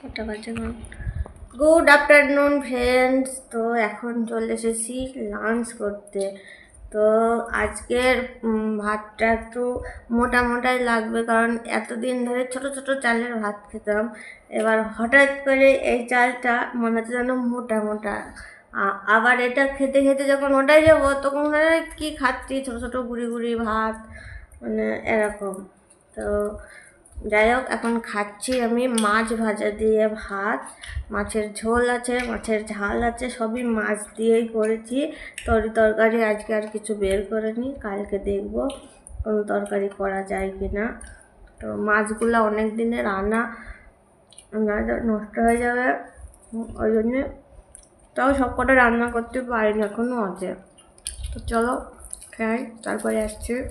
কটা বাজে good afternoon friends তো এখন চলে এসেছি লাঞ্চ করতে। তো আজকের ভাতটা একটু মোটা মোটাই লাগবে কারণ এতদিন ধরে ছোট ছোট চালের ভাত খেতাম। এবার হঠাৎ করে এই চালটা মনে হচ্ছে যেন মোটা মোটা। আবার এটা খেতে খেতে যখন ওটাই যাব, তখন কি খাচ্ছি? ছোট ছোট গুড়ি গুড়ি ভাত মানে এরকম। তো যাই হোক, এখন খাচ্ছি আমি। মাছ ভাজা দিয়ে ভাত, মাছের ঝোল আছে, মাছের ঝাল আছে, সবই মাছ দিয়েই করেছি। তরি তরকারি আজকে আর কিছু বের করিনি, কালকে দেখব কোনো তরকারি করা যায় কি না তো মাছগুলো অনেক দিনে নাহলে নষ্ট হয়ে যাবে, ওই জন্যে তাও সব কটা রান্না করতে পারিনি এখনও আছে তো চলো, খাই, তারপরে আসছি না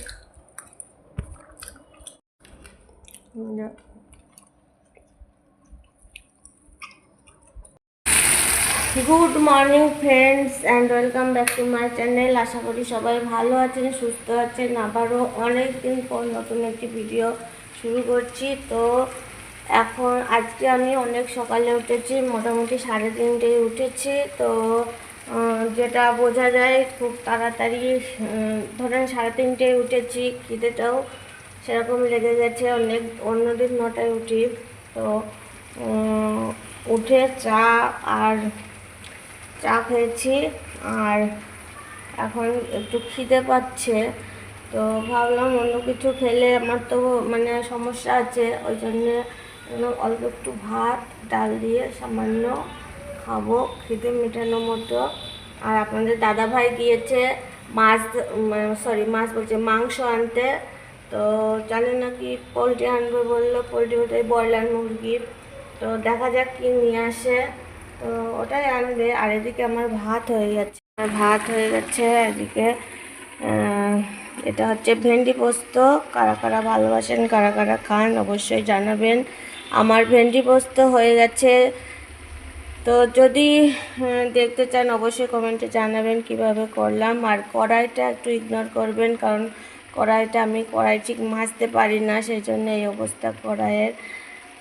good morning friends and welcome back to my channel আশা করি সবাই ভালো আছেন, সুস্থ আছেন। আবারও অনেক দিন পর নতুন একটি ভিডিও শুরু করছি। তো এখন আজকে আমি অনেক সকালে উঠেছি, মোটামুটি সাড়ে তিনটেয় উঠেছি। তো যেটা বোঝা যায়, খুব তাড়াতাড়ি ধরেন সাড়ে তিনটেয় উঠেছি, খিদেটাও সেরকম লেগে গেছে অনেক, অন্যদিন নটায় উঠি। তো উঠে চা আর চা খেয়েছি আর এখন একটু খিদে পাচ্ছে। তো ভাবলাম অন্য কিছু খেলে আমার তো মানে সমস্যা আছে, ওই জন্যে অল্প একটু ভাত, ডাল দিয়ে সামান্য খাব খিদে মেটানোর মতো। আর আপনাদের দাদা ভাই গিয়েছে মাছ সরি মাছ বলছে মাংস আনতে। তো জানি না কি পোলট্রি আনবে বলল, পোলট্রি ওটাই ব্রয়লার মুরগির। তো দেখা যাক কি নিয়ে আসে। তো ওটাই আনবে। আর এদিকে আমার ভাত হয়ে যাচ্ছে। আমার ভাত হয়ে গেছে এদিকে। এটা হচ্ছে ভেন্ডি পোস্ত। কারা কারা ভালোবাসেন, কারা কারা খান অবশ্যই জানাবেন। আমার ভেন্ডি পোস্ত হয়ে গেছে। তো যদি দেখতে চান অবশ্যই কমেন্টে জানাবেন কীভাবে করলাম। আর কড়াইটা একটু ইগনোর করবেন, কারণ কড়াইটা আমি কড়াই ঠিক মাজতে পারি না সেই জন্য এই অবস্থা কড়াইয়ের।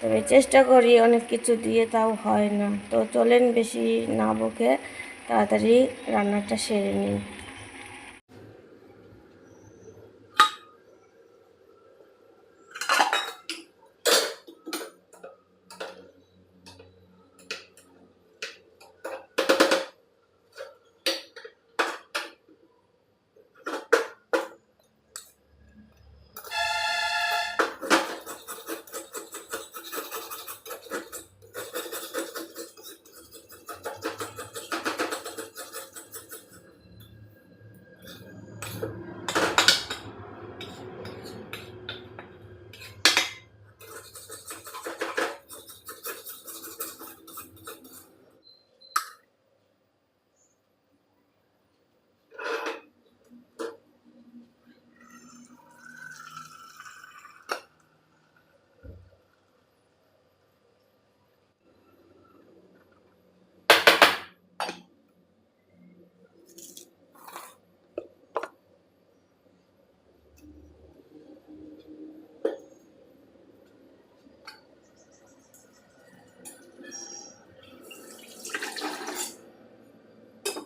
তবে চেষ্টা করি অনেক কিছু দিয়ে তাও হয় না। তো চলেন বেশি না বকে, তাড়াতাড়ি রান্নাটা সেরে নিই।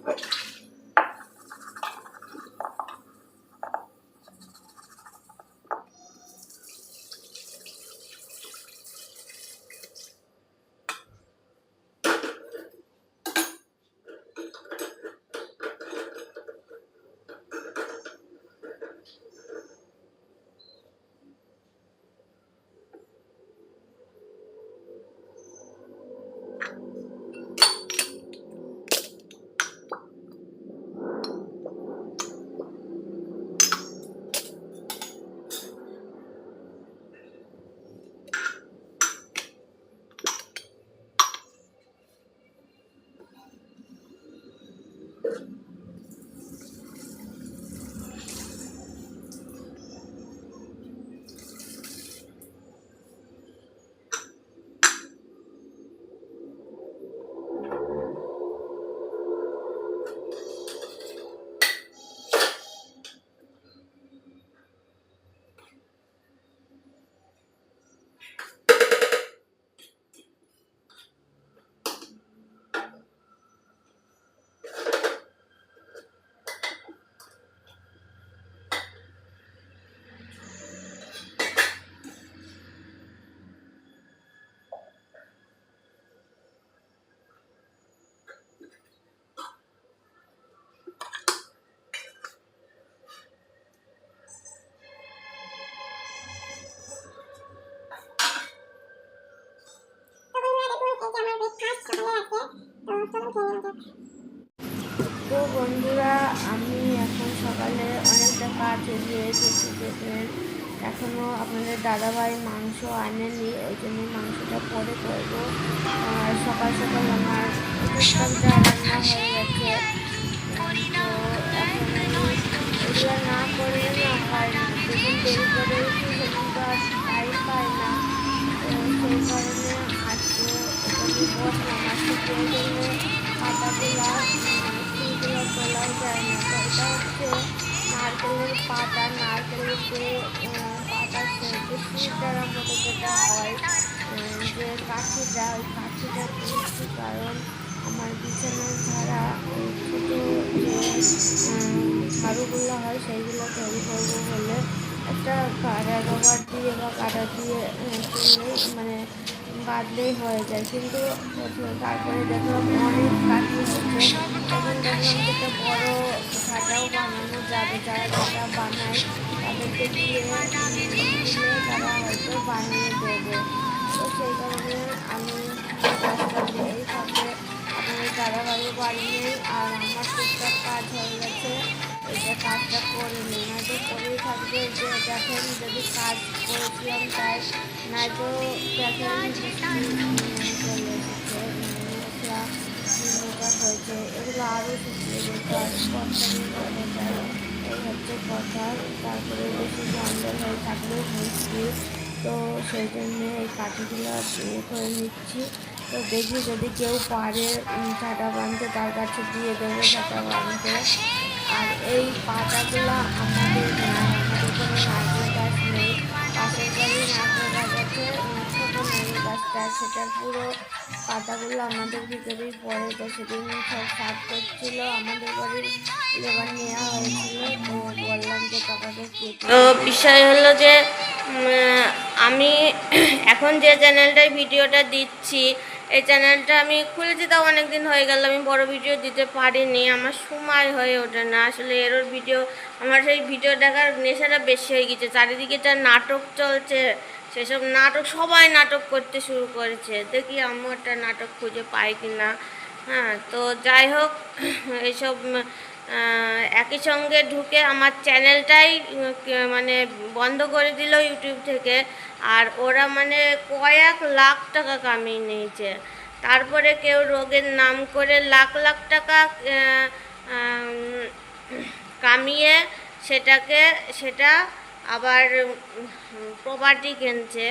Bye. তো বন্ধুরা, আমি এখন সকালে অনেকটা কাজ এগিয়ে এসেছি দেখলেন এখনও আপনাদের দাদাভাই মাংস আনেনি ওই জন্য মাংসটা পরে করব। আর সকাল সকাল আমার যা রান্না হয়ে গেছে তো এগুলো না করে না তো আর পাই না সেই কারণে আজকে বসলাম। আজকে পাতাগুলা ফুলগুলো তোলাও যায় না হচ্ছে নারকেলের পাতা নারকেলের যে পাতা যেটা হয় যে কাঠিটা ওই তুলছি কারণ আমার বিছানার ঝাড়া ছোটো যে ঝাড়ুগুলো হয় সেইগুলো তৈরি করব বলে একটা কাড়া রবার দিয়ে বা কাটা দিয়ে মানে বাদলেই হয়ে যায়। কিন্তু তারপরে দেখলাম অনেক কাঠি হচ্ছে। তখন দেখলাম বড় খাটাও বানানো যাবে, যারা যারা বানায় তাদেরকে দিয়ে তারা হয়তো বানিয়ে দেবে। তো সেই কারণে আমি যে এই ফাঁকে আপনাদের দাদাবাবু বাড়ি নেই আর আমার টুকটাক কাজ হয়ে কাজটা করে নিই নয়তো করেই থাকবে যে দেখেন যদি কাজ করেছিলাম তাই নয়তো দেখেন হয়েছে এগুলো আরও শুকিয়ে যেত হয়ে এই হচ্ছে কথা তারপরে বেশি জঙ্গল হয়ে থাকলেও মুশকিল তো সেই জন্যে এই কাঠিগুলো ইয়ে করে নিচ্ছি তো দেখি যদি কেউ পারে চাটা বানতে তার কাছে দিয়ে দেবো চাটা বানতে আর এই পাতাগুলো আমাদের আমাদের কোনো নারকেল গাছ নেই পাশের বাড়ি নারকেল গাছ আছে ছোটো নারকেল গাছটা সেটার পুরো পাতাগুলো আমাদের ভিতরেই পড়ে তো সেদিন সব সাফ করছিল আমাদের বাড়ির লেবার নেওয়া হয়েছিল তো বললাম যে টাকাটা তো বিষয় হলো যে আমি এখন যে চ্যানেলটায় ভিডিওটা দিচ্ছি এই চ্যানেলটা আমি খুলেছি, তাও অনেক দিন হয়ে গেল, আমি বড় ভিডিও দিতে পারিনি। আমার সময় হয়ে ওঠে না। আসলে এরোর ভিডিও আমার সেই ভিডিও দেখার নেশাটা বেশি হয়ে গেছে। চারিদিকে যা নাটক চলছে, সেসব নাটক, সবাই নাটক করতে শুরু করেছে। দেখি আমিও একটা নাটক খুঁজে পাই কি না হ্যাঁ তো যাই হোক এইসব একই সঙ্গে ঢুকে আমার চ্যানেলটাই মানে বন্ধ করে দিল ইউটিউব থেকে। আর ওরা মানে কয়েক লাখ টাকা কামিয়ে নিয়েছে। তারপরে কেউ রোগের নাম করে লাখ লাখ টাকা কামিয়ে সেটাকে, সেটা আবার প্রপার্টি কিনছে।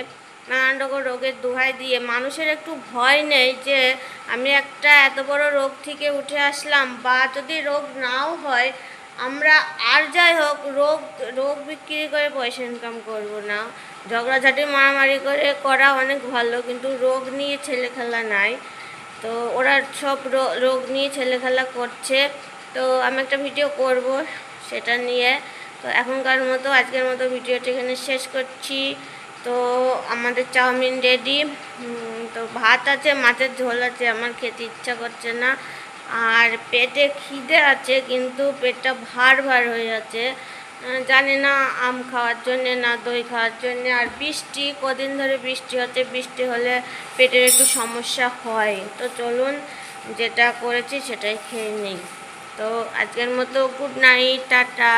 নানান রকম রোগের দোহাই দিয়ে মানুষের একটু ভয় নেই যে আমি একটা এত বড় রোগ থেকে উঠে আসলাম বা যদি রোগ নাও হয়, আমরা আর যাই হোক রোগ রোগ বিক্রি করে পয়সা ইনকাম করব না। ঝগড়াঝাটি, মারামারি করে করা অনেক ভালো কিন্তু রোগ নিয়ে ছেলে খেলা নাই। তো ওরা সব রোগ নিয়ে ছেলে খেলা করছে। তো আমি একটা ভিডিও করব সেটা নিয়ে। তো এখনকার মতো, আজকের মতো ভিডিওটা এখানে শেষ করছি। তো আমাদের চাউমিন রেডি তো ভাত আছে, মাছের ঝোল আছে, আমার খেতে ইচ্ছা করছে না। আর পেটে খিদে আছে, কিন্তু পেটটা ভার ভার হয়ে যাচ্ছে জানি না আম খাওয়ার জন্যে না দই খাওয়ার জন্যে, আর বৃষ্টি, কদিন ধরে বৃষ্টি হচ্ছে, বৃষ্টি হলে পেটের একটু সমস্যা হয়। তো চলুন, যেটা করেছি সেটাই খেয়ে নিই। তো আজকের মতো গুড নাইট টাটা।